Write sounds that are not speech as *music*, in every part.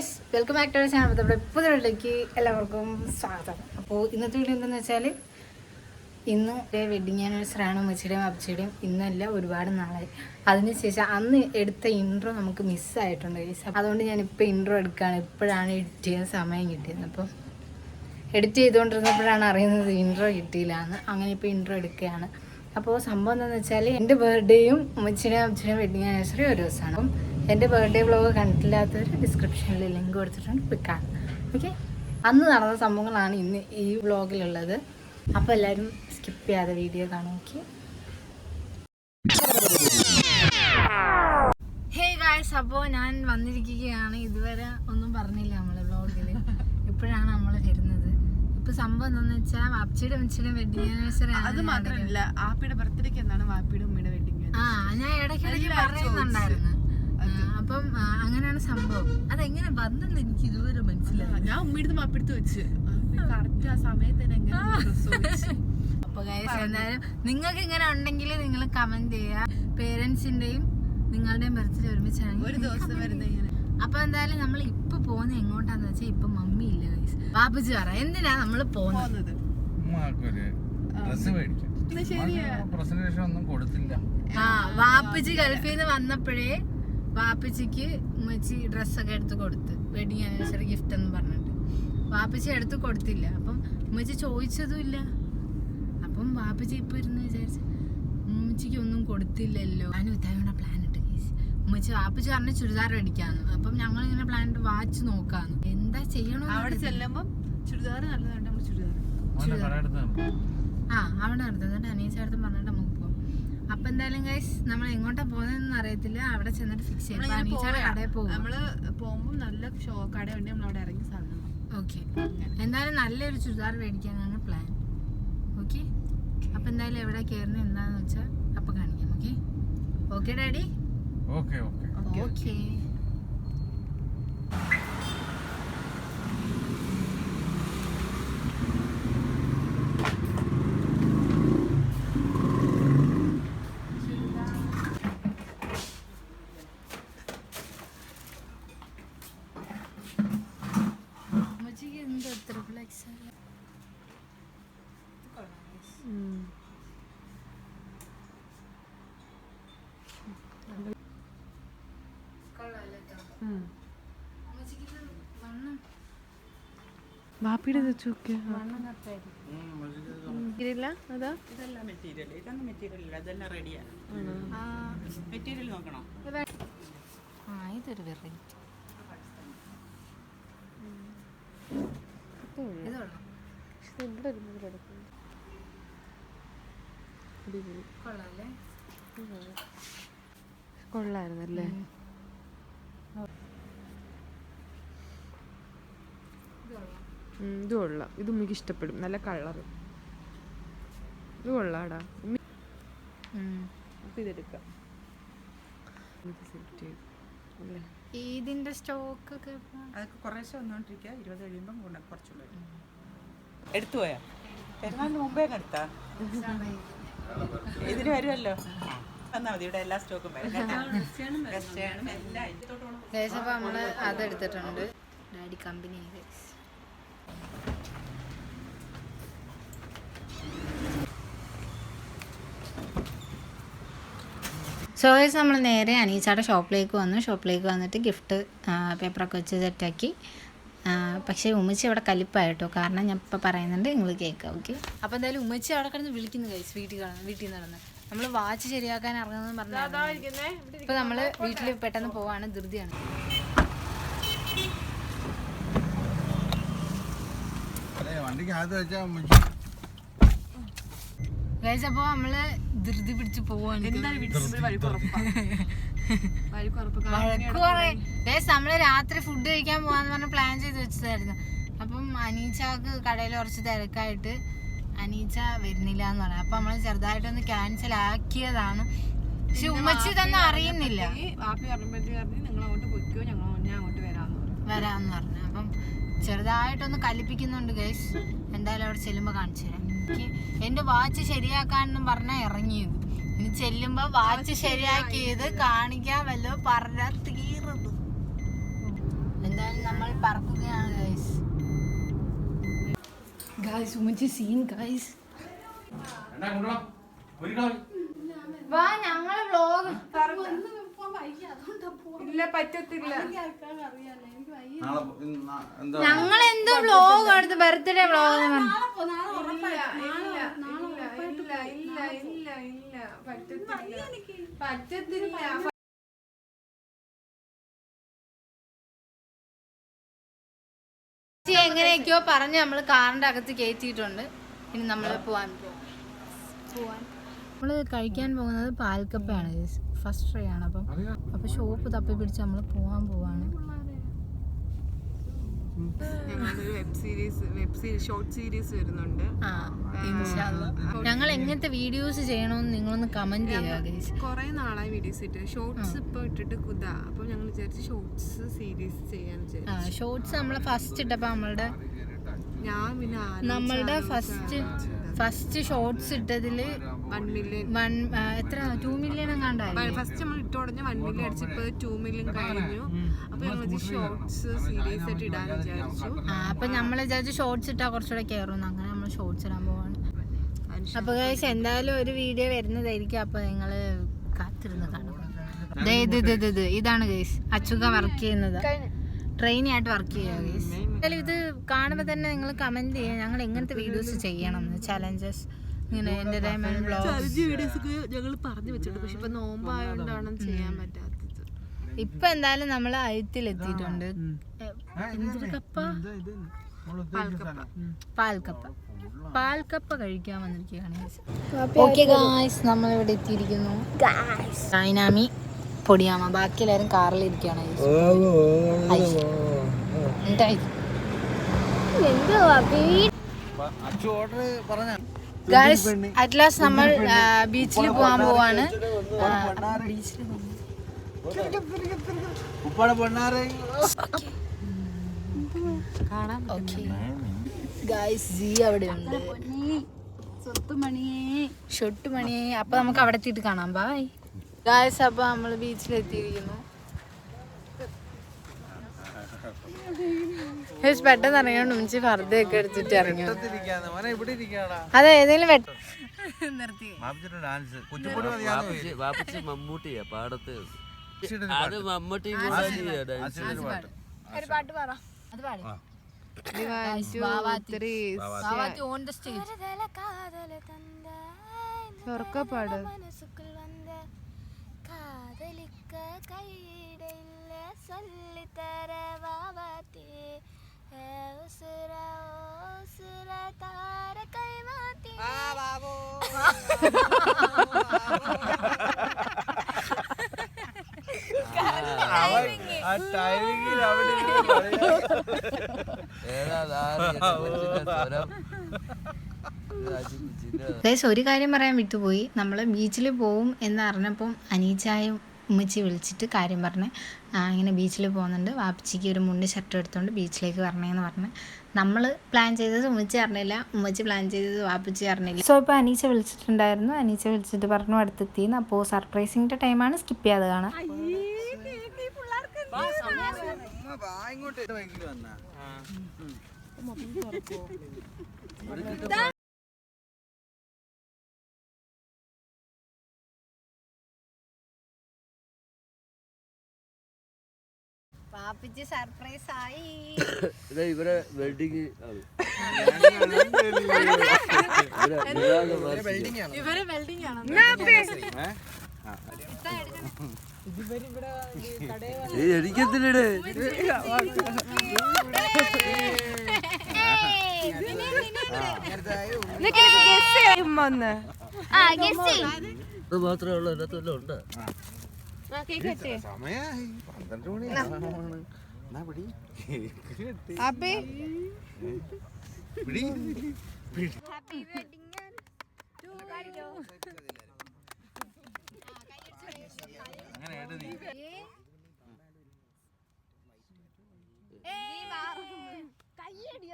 Guys welcome back to channel നമ്മുടെ ഇപ്പോഴത്തേക്ക് എല്ലാവർക്കും സ്വാഗതം. അപ്പോൾ ഇന്നത്തെ വീഡിയോ എന്താണെന്ന് വെച്ചാൽ ഇന്ന് വെഡിങ് ആനിവേഴ്സറി ആണ് ഉമ്മച്ചിയുടെയും അപ്പച്ചിയുടെയും. ഇന്നല്ല ഒരുപാട് നാളായി. അതിനുശേഷം അന്ന് എടുത്ത ഇൻട്രോ നമുക്ക് മിസ്സായിട്ടുണ്ട് ഗൈസ്. അതുകൊണ്ട് ഞാൻ ഇപ്പോൾ ഇൻട്രോ എടുക്കുകയാണ് ഇപ്പോഴാണ് എഡിറ്റ് ചെയ്യാൻ സമയം കിട്ടിയത്. അപ്പം എഡിറ്റ് ചെയ്തുകൊണ്ടിരുന്നപ്പോഴാണ് അറിയുന്നത് ഇൻട്രോ കിട്ടിയില്ല എന്ന് അങ്ങനെ ഇപ്പോൾ ഇൻട്രോ എടുക്കുകയാണ്. അപ്പോൾ സംഭവം എന്താണെന്ന് വെച്ചാൽ എന്റെ ബർത്ത്ഡേയും ഉമ്മച്ചിയുടെയും അപ്പച്ചിയുടെയും വെഡിങ് ആനിവേഴ്സറി ഒരു ദിവസമാണ്. അപ്പം എന്റെ ബർത്ത്ഡേ വ്ളോഗ് കണ്ടിട്ടില്ലാത്തവർ ഡിസ്ക്രിപ്ഷനിൽ ലിങ്ക് കൊടുത്തിട്ടുണ്ട്. പോയി കാണാം ഓക്കെ അന്ന് നടന്ന സംഭവങ്ങളാണ് ഇന്ന് ഈ വ്ളോഗിലുള്ളത് അപ്പോൾ എല്ലാവരും സ്കിപ്പ് ചെയ്യാതെ വീഡിയോ കാണും. ഓക്കെ ഹേ ഗായ്സ് അപ്പോൾ ഞാൻ വന്നിരിക്കുകയാണ്. ഇതുവരെ ഒന്നും പറഞ്ഞില്ല നമ്മൾ വ്ളോഗിൽ ഇപ്പോഴാണ് നമ്മൾ വരുന്നത്. ഇപ്പൊ സംഭവം എന്താണെന്ന് വെച്ചാൽ വാപ്പിയുടെ അമ്മച്ചിയുടെ വെഡിങ് ആനിവേഴ്സറി അത് മാത്രമല്ല ആപ്പിയുടെ ബർത്ത്ഡേക്ക് എന്നാണ് വാപ്പിയുടെ ഉമ്മയുടെ വെഡിങ് ആ ഞാൻ ഇടയ്ക്കിടയ്ക്ക് പറയുന്നുണ്ടായിരുന്നു. അപ്പം അങ്ങനെയാണ് സംഭവം. അതെങ്ങനെ വന്നെന്ന് എനിക്ക് ഇതുവരെ മനസ്സിലായി ഞാൻ ഉമ്മയുടെ മാപ്പിടുത്ത് വെച്ച്. കറക്റ്റ് ആ സമയത്ത് തന്നെ. അപ്പൊ എന്തായാലും നിങ്ങൾക്ക് ഇങ്ങനെ ഉണ്ടെങ്കിൽ നിങ്ങൾ കമന്റ് ചെയ്യുക. പേരൻസിന്റെയും നിങ്ങളുടെയും ബർത്ത്ഡേ ഒരുമിച്ചാണെങ്കിൽ ഒരു ദിവസം വരുന്ന ഇങ്ങനെ. അപ്പൊ എന്തായാലും നമ്മൾ ഇപ്പൊ പോകുന്നത് എങ്ങോട്ടാന്ന് വെച്ചാൽ ഇപ്പൊ മമ്മി ഇല്ല ഗൈസ് ബാബുജി പറ എന്തിനാ നമ്മൾ പോകുന്നത്? പ്രസന്റേഷൻ ഒന്നും കൊടുത്തില്ല. ആ വാപ്പുജി ഗൾഫിൽ നിന്ന് വന്നപ്പോഴേ വാപ്പച്ചിക്ക് ഉമ്മച്ചി ഡ്രസ്സൊക്കെ എടുത്ത് കൊടുത്ത് വെഡിങ് ആനിവേഴ്സറി ഗിഫ്റ്റ് എന്ന് പറഞ്ഞിട്ട്. വാപ്പച്ചി എടുത്ത് കൊടുത്തില്ല. അപ്പം ഉമ്മച്ചി ചോദിച്ചതുമില്ല. അപ്പം വാപ്പച്ചി ഇപ്പം ഇരുന്ന് വിചാരിച്ച് ഉമ്മച്ചിക്ക് ഒന്നും കൊടുത്തില്ലല്ലോ. ഞാൻ ഇത്തായോടെ പ്ലാൻ ഇട്ട് കേസ് ഉമ്മച്ചി വാപ്പച്ചി പറഞ്ഞ ചുരിദാർ അടിക്കാന്ന് അപ്പം ഞങ്ങൾ ഇങ്ങനെ പ്ലാൻ ഇട്ട് വാച്ച് നോക്കാന്ന്. എന്താ ചെയ്യണോ അവിടെ ചെല്ലുമ്പം ചുരിദാർ നല്ലതാണ് നമ്മൾ ചുരിദാർ ആ അവിടെ നടത്തുന്നുണ്ട് അനീസ് അടുത്ത് പറഞ്ഞിട്ട് അപ്പൊ എന്തായാലും ഗൈസ് നമ്മൾ എങ്ങോട്ടാ പോകുന്നതെന്ന് അറിയത്തില്ല. അവിടെ ചെന്നിട്ട് ഫിക്സ് ചെയ്യാം. കടയിൽ പോകും നമ്മൾ പോകുമ്പോ നല്ല ഷോ കട ഉണ്ട് നമ്മൾ അവിടെ ഇറങ്ങി സാധനം ഓക്കെ എന്തായാലും നല്ലൊരു ചുരിദാർ മേടിക്കാനാണ് പ്ലാൻ ഓക്കെ അപ്പൊ എന്തായാലും എവിടെ കയറുന്നത് എന്താന്ന് വെച്ചാൽ അപ്പൊ കാണിക്കാം. Okay okay daddy okay okay okay വാപ്പിയുടെ അതാ? ഇതെല്ലാം മെറ്റീരിയൽ ഇതൊന്നും മെറ്റീരിയൽ ഇല്ല. ഇതെല്ലാം റെഡിയാണ് മെറ്റീരിയൽ നോക്കണോ? ആ ഇതൊരു വെറൈറ്റി ഇത് കൊള്ളാം കൊള്ളാല്ലേ? കൊള്ളായിരുന്നല്ലേ? ഇത് കൊള്ളാം. ഇത് കൊള്ളാം. ഇത് ഉമ്മിക്ക് ഇഷ്ടപ്പെടും. നല്ല കളറ്. ഇത് കൊള്ളാടാ. ഉമ്മി. അപ്പൊ ഇതെടുക്കാം. ചെയ്തു അല്ലേ? ഇതിന്റെ സ്റ്റോക്ക് ഒക്കെ ഇപ്പൊ- അതൊക്കെ കുറേശ്ശെ വന്നുകൊണ്ടിരിക്കുക ഇരുപത് കഴിയുമ്പം കൊണ്ട് കുറച്ചുള്ള. എടുത്തു പോയാ? പെരുന്നാളിന് മുമ്പേ എടുത്താ? ഇതിന് വരുമല്ലോ. വന്നാൽ മതി ഇവിടെ എല്ലാ സ്റ്റോക്കും വരും അതെടുത്തിട്ടുണ്ട് ഡാഡി കമ്പനി സോ ഗൈസ് നമ്മൾ നേരെ അനീച്ചയുടെ ഷോപ്പിലേക്ക് വന്നു. ഷോപ്പിലേക്ക് വന്നിട്ട് ഗിഫ്റ്റ് പേപ്പറൊക്കെ വെച്ച് സെറ്റാക്കി പക്ഷേ ഉമ്മച്ചി അവിടെ കലിപ്പായിട്ടോ. കാരണം ഞാൻ ഇപ്പോൾ പറയുന്നുണ്ട് നിങ്ങൾ കേൾക്കാം ഓക്കെ? അപ്പോൾ എന്തായാലും ഉമ്മച്ചി അവിടെ കിടന്ന് വിളിക്കുന്നു ഗൈസ് വീട്ടിൽ കിടന്ന് വീട്ടിൽ നിന്ന് നടന്ന് നമ്മൾ വാച്ച് ശരിയാക്കാൻ ഇറങ്ങുന്നതെന്ന് പറഞ്ഞു ഇപ്പൊ നമ്മൾ വീട്ടിൽ പെട്ടെന്ന് പോവാണ് ധൃതിയാണ്. ഗൈസ് അപ്പോൾ നമ്മൾ ധൃതി പിടിച്ച് പോവാണ്. *laughs* നമ്മൾ രാത്രി ഫുഡ് കഴിക്കാൻ പോവാന്ന് പറഞ്ഞ പ്ലാൻ ചെയ്ത് വെച്ചതായിരുന്നു. അപ്പം അനീച്ചക്ക് കടയിൽ കുറച്ച് തിരക്കായിട്ട് അനീച്ച വരുന്നില്ല എന്ന് പറഞ്ഞു. അപ്പൊ നമ്മൾ ചെറുതായിട്ടൊന്ന് ക്യാൻസൽ ആക്കിയതാണ്. പക്ഷെ ഉമ്മച്ചി തന്നെ അറിയുന്നില്ല. വരാന്ന് പറഞ്ഞു. വരാന്ന് പറഞ്ഞു. അപ്പം ചെറുതായിട്ടൊന്ന് കലിപ്പിക്കുന്നുണ്ട് ഗൈസ് എന്തായാലും അവിടെ ചെല്ലുമ്പോ കാണിച്ചു തരാം. എനിക്ക് എന്റെ വാച്ച് ശരിയാക്കാനെന്നും പറഞ്ഞാ ഇറങ്ങിയത്. ഇനി ചെല്ലുമ്പോ വാച്ച് ശരിയാക്കിയത് കാണിക്കാൻ വല്ലോ പറഞ്ഞാൽ തീർന്നു. എന്തായാലും നമ്മൾ പറക്കുകയാണ് ഗൈസ് ഗൈസ് ഉമ്മച്ചി സീൻ ഗൈസ് വാ ഞങ്ങൾ വ്ലോഗ് ഇല്ല പറ്റത്തില്ല. ഞങ്ങൾ എന്തോ? വ്ലോഗ് എടുത്ത് ബർത്ത്ഡേ വ്ലോഗ് ഇല്ല ഇല്ല ഇല്ല ഇല്ല ഇല്ല. പറ്റത്തില്ല. പറ്റത്തില്ല. ചേച്ചി എങ്ങനെയൊക്കെയോ പറഞ്ഞ് നമ്മൾ കാറിന്റെ അകത്ത് കയറ്റിയിട്ടുണ്ട് ഇനി നമ്മൾ പോവാൻ പോവാൻ നമ്മൾ കഴിക്കാൻ പോകുന്നത് പാൽക്കപ്പയാണ്. ഫസ്റ്റ് ട്രൈ ആണ് അപ്പം. അപ്പൊ ഷോപ്പ് തപ്പി പിടിച്ച് നമ്മൾ പോവാൻ പോവാണ്. ഞങ്ങളൊരു web series web series short series വരുന്നുണ്ട്. ഞങ്ങൾ എങ്ങനത്തെ വീഡിയോസ് ചെയ്യണമെന്ന് നിങ്ങളൊന്ന് കമന്റ് ചെയ്യുക കുറെ നാളായി വീഡിയോസ് ഇട്ട് ഷോർട്സ് ഇപ്പൊ ഇട്ടിട്ട് കുതാ. അപ്പൊ ഞങ്ങൾ വിചാരിച്ചു ഷോർട്സ് സീരീസ് ചെയ്യാൻ ഷോർട്സ് നമ്മൾ ഫസ്റ്റ് ഇട്ടപ്പോൾ നമ്മളുടെ ഞാൻ പിന്നെ നമ്മളുടെ ഫസ്റ്റ് ഫസ്റ്റ് ഷോർട്സ് ഇട്ടതിൽ വൺ മില്യൺ വൺ എത്ര? ടു മില്യൺ എങ്ങാണ്ടായി? ഫസ്റ്റ് നമ്മൾ ഇട്ട് ഉടനെ വൺ മില്യൺ അടിച്ച് ഇപ്പൊ ടു മില്യൺ കഴിഞ്ഞു. അപ്പൊ ഞങ്ങൾ ഷോർട്സ് സീരീസ് ആയിട്ട് ഇടാൻ വിചാരിച്ചു. അപ്പൊ നമ്മൾ വിചാരിച്ചു ഷോർട്സ് ഇട്ടാ കുറച്ചുകൂടെ കയറുന്നു അങ്ങനെ നമ്മൾ ഷോർട്സ് ഇടാൻ പോവാണ്. അപ്പൊ കഴിച്ച് എന്തായാലും ഒരു വീഡിയോ വരുന്നതായിരിക്കും. അപ്പൊ നിങ്ങൾ കാത്തിരുന്ന് കാണുക ദേ ഇത് ഇത് ഇത് ഇത് ഇതാണ് ഗൈസ് അച്ചുക വർക്ക് ചെയ്യുന്നത്. ട്രെയിനി ആയിട്ട് വർക്ക് ചെയ്യുക ഗൈസ് എന്തായാലും ഇത് കാണുമ്പോൾ തന്നെ നിങ്ങൾ കമന്റ് ചെയ്യുക. ഞങ്ങൾ എങ്ങനത്തെ വീഡിയോസ് ചെയ്യണം? ചലഞ്ചസ് ഇങ്ങനെ എന്റർടൈൻമെന്റ് ബ്ലോഗ് വീഡിയോസ് ഞങ്ങൾ പറഞ്ഞു വെച്ചിട്ടുണ്ട്. പക്ഷെ ഇപ്പൊ നോമ്പായോണ്ടാണ് ചെയ്യാൻ പറ്റാത്തത്. ഇപ്പൊ എന്തായാലും നമ്മൾ അഴുത്തിലെത്തിയിട്ടുണ്ട് പാൽക്കപ്പ. പാൽക്കപ്പ. കഴിക്കാൻ വന്നിരിക്കുകയാണ് ഓക്കെ ഗായ്സ് നമ്മൾ ഇവിടെ എത്തിയിരിക്കുന്നു. സൈനാമി പൊടിയാമ ബാക്കി എല്ലാവരും കാറിൽ ഇരിക്കുകയാണ് അച്ചു ഓർഡർ പറഞ്ഞ. ഗായ്സ് അറ്റ്ലാസ് നമ്മൾ ബീച്ചിൽ പോകാൻ പോവാണ്. ബീച്ചിൽ ഉപ്പാടെ പെണ്ണാറ് ഓക്കെ. ഗായ്സ് ജി അവിടെ ഉണ്ട്. ഷൊട്ട് മണിയെ അപ്പൊ നമുക്ക് അവിടെ എത്തിയിട്ട് കാണാം. ബായ് ഗായ്സ് അപ്പൊ നമ്മൾ ബീച്ചിൽ എത്തിയിരിക്കുന്നു ഗായ്സ് പെട്ടെന്ന് ഇറങ്ങിയോണ്ട് ഉമ്മച്ചി ഫർദയൊക്കെ എടുത്തിട്ട് ഇറങ്ങി അതെ ഏതെങ്കിലും വെട്ട നിർത്തി. മമ്മൂട്ടിയാ പാടത്ത്. അത് മമ്മൂട്ടി ഒരു പാട്ട് പറ. അത് പാടി. On the stage. സ്വർക്കപ്പാട് കാതലിക്ക കൈയിടയില്ല സൊല്ലിത്തര വാവാത്തേ ഉസുര ഉസുര താര കൈമാത്തി *laughs* ഗൈസ് ഒരു കാര്യം പറയാൻ വിട്ടുപോയി. നമ്മൾ ബീച്ചിൽ പോവും എന്ന് അറിഞ്ഞപ്പം അനീച്ചായും ഉമ്മച്ചി വിളിച്ചിട്ട് കാര്യം പറഞ്ഞ്. "ആ, ഇങ്ങനെ ബീച്ചിൽ പോകുന്നുണ്ട്. വാപ്പച്ചിക്ക് ഒരു മുണ്ട് ഷർട്ട് എടുത്തുകൊണ്ട് ബീച്ചിലേക്ക് വരണേന്ന് പറഞ്ഞ്. നമ്മൾ പ്ലാൻ ചെയ്തത് ഉമ്മച്ചി അറിഞ്ഞില്ല. ഉമ്മച്ചി പ്ലാൻ ചെയ്തത് വാപ്പച്ചി അറിഞ്ഞില്ല. സോ ഇപ്പോൾ അനീച്ച വിളിച്ചിട്ടുണ്ടായിരുന്നു. അനീച്ച വിളിച്ചിട്ട് പറഞ്ഞു അടുത്തെത്തിന്ന്. അപ്പോൾ സർപ്രൈസിങ്ങിന്റെ ടൈമാണ് സ്കിപ്പ് ചെയ്യാതെ കാണാം. ഇങ്ങോട്ട്. ബൈക്കിൽ വന്നാ പാപ്പിച്ച് സർപ്രൈസ് ആയി ഇതാ ഇവരെ വെൽഡിങ് ആണ് ഇവരെ വെൽഡിങ് ആണ് ഏയ് അത് മാത്രമേ ഉള്ളൂ അതിനകത്ത് വല്ലതും ഉണ്ട് സമയായി പന്ത്രണ്ട് മണി എന്നാ പിടി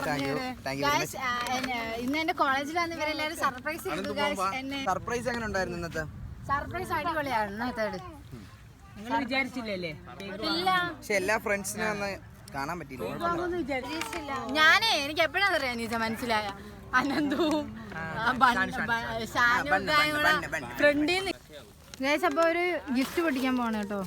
thank you thank you very Guys, ആ, എന്നെ- ഇന്ന് എന്റെ കോളേജിൽ വന്ന് ഇവരെല്ലാരും സർപ്രൈസ് അടിപൊളിയാണ് guys. എന്നെ സർപ്രൈസ് എങ്ങനെ ഉണ്ടായിരുന്നു ഇന്നത്തെ? സർപ്രൈസ്. നിങ്ങൾ വിചാരിച്ചില്ലല്ലേ? ഇല്ല. പക്ഷെ എല്ലാ ഫ്രണ്ട്സിനെ ഒന്ന് കാണാൻ പറ്റിയില്ല. ഞാനേ എനിക്ക് എപ്പോഴാണ് അറിയാം നീച്ച മനസ്സിലായ? അനന്തവും ഫ്രണ്ടിൽ അപ്പൊ ഒരു ഗിഫ്റ്റ് പൊട്ടിക്കാൻ പോണ കേട്ടോ.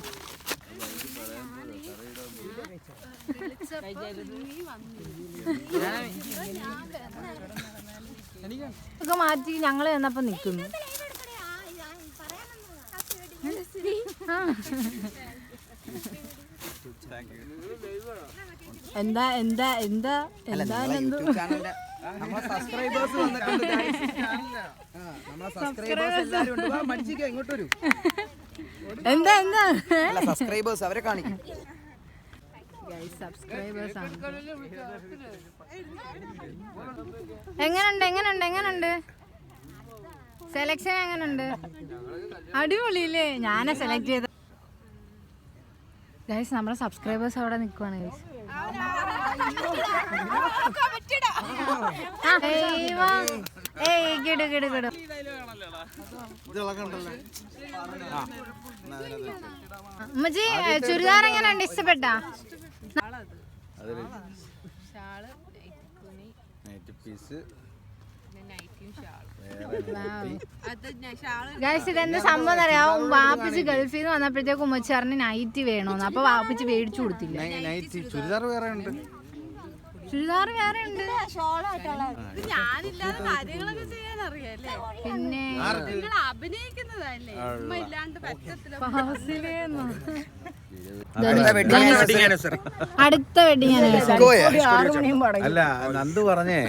ഒക്കെ മാറ്റി ഞങ്ങൾ ചെന്നപ്പോ നിക്കുന്നു ആ. എന്താ എന്താ എന്താ എന്താ സബ്സ്ക്രൈബേഴ്സ് വന്നിട്ടുണ്ട് നമ്മളെ സബ്സ്ക്രൈബേഴ്സ് എല്ലാരും ഉണ്ട്. വാ ഇങ്ങോട്ട് വരൂ. എന്താ എന്താ? സബ്സ്ക്രൈബേഴ്സ് അവരെ കാണിക്കും. സബ്സ്ക്രൈബേഴ്സ് ആണ്. എങ്ങനുണ്ട് എങ്ങനുണ്ട് എങ്ങനുണ്ട്? സെലക്ഷൻ എങ്ങനുണ്ട്? അടിപൊളിയില്ലേ? ഞാനാ സെലക്ട് ചെയ്ത ഗൈസ് നമ്മുടെ സബ്സ്ക്രൈബേഴ്സ് അവിടെ നിൽക്കുവാണ് ഗൈസ് ഏയ് കിടു കിടു കിടു ചുരിദാർ ഇഷ്ടപ്പെട്ടാ? നൈറ്റ് പീസ് ഇതെന്താ സംഭവം അറിയാം വാപ്പിച്ച് ഗൾഫിൽ നിന്ന് വന്നപ്പോഴത്തേക്ക് ഉമ്മച്ചാറിന് നൈറ്റ് വേണോന്ന്. അപ്പൊ വാപ്പിച്ച് മേടിച്ചു കൊടുത്തില്ല. നൈറ്റ് ചുരിദാർ വേറെ ഉണ്ട്. ചുരിദാർ വേറെ ഉണ്ട്. ഞാനില്ലാതെ കാര്യങ്ങളൊക്കെ ചെയ്യാൻ അറിയാല്ലേ പിന്നെ നിങ്ങൾ അഭിനയിക്കുന്നതല്ലേ? ഇല്ലാണ്ട് പറ്റത്തില്ല? അടുത്ത വെഡിങ് അല്ല നന്ദു പറഞ്ഞേ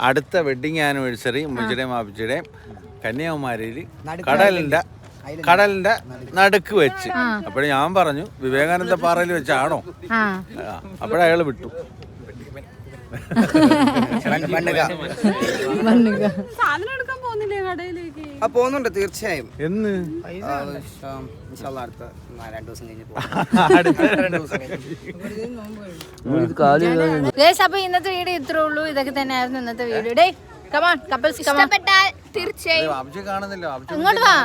അടുത്ത വെഡിങ് ആനിവേഴ്സറി മുജുടെ മാപ്പിച്ചുടെ കന്യാകുമാരിയിൽ കടലിന്റെ കടലിന്റെ നടുക്ക്. വെച്ച്. അപ്പോഴേ ഞാൻ പറഞ്ഞു വിവേകാനന്ദ പാറയിൽ വെച്ചാണോ? ആ. അപ്പോഴയാൾ വിട്ടു. ബണ്ണുക സാധനം എടുക്കാൻ പോകുന്നില്ലേ കടയിലേക്ക്? ആ പോകുന്നുണ്ട് തീർച്ചയായും. എന്ന്? അടുത്ത നാ- രണ്ട് ദിവസം കഴിഞ്ഞ് പോകും *laughs* അടുത്ത രണ്ട് ദിവസം കഴിഞ്ഞ് ഇത് കാൽ ഗൈസ് അപ്പൊ ഇന്നത്തെ വീഡിയോ ഇത്രേ ഉള്ളൂ. ഇതൊക്കെ തന്നെയായിരുന്നു ഇന്നത്തെ video. Day come on couples come on ഇഷ്ടപ്പെട്ടാൽ തീർച്ചയായും. ഇങ്ങോട്ട് വാ.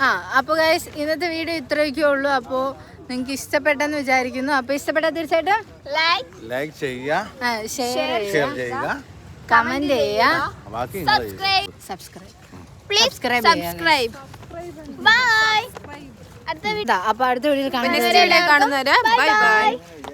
ആ അപ്പോൾ ഗൈസ് ഇന്നത്തെ വീഡിയോ ഇത്രയൊക്കെ ഉള്ളൂ. അപ്പോൾ നിങ്ങൾക്ക് ഇഷ്ടപ്പെട്ടെന്ന് വിചാരിക്കുന്നു. അപ്പോൾ ഇഷ്ടപ്പെട്ടാൽ തീർച്ചയായിട്ടും ലൈക്ക് ലൈക്ക് ചെയ്യുക ഷെയർ കമന്റ് ചെയ്യുക. Subscribe subscribe please subscribe bye അടുത്ത അപ്പൊ അടുത്ത വീഡിയോ കാണുന്നവരെ ബൈ. ബൈ.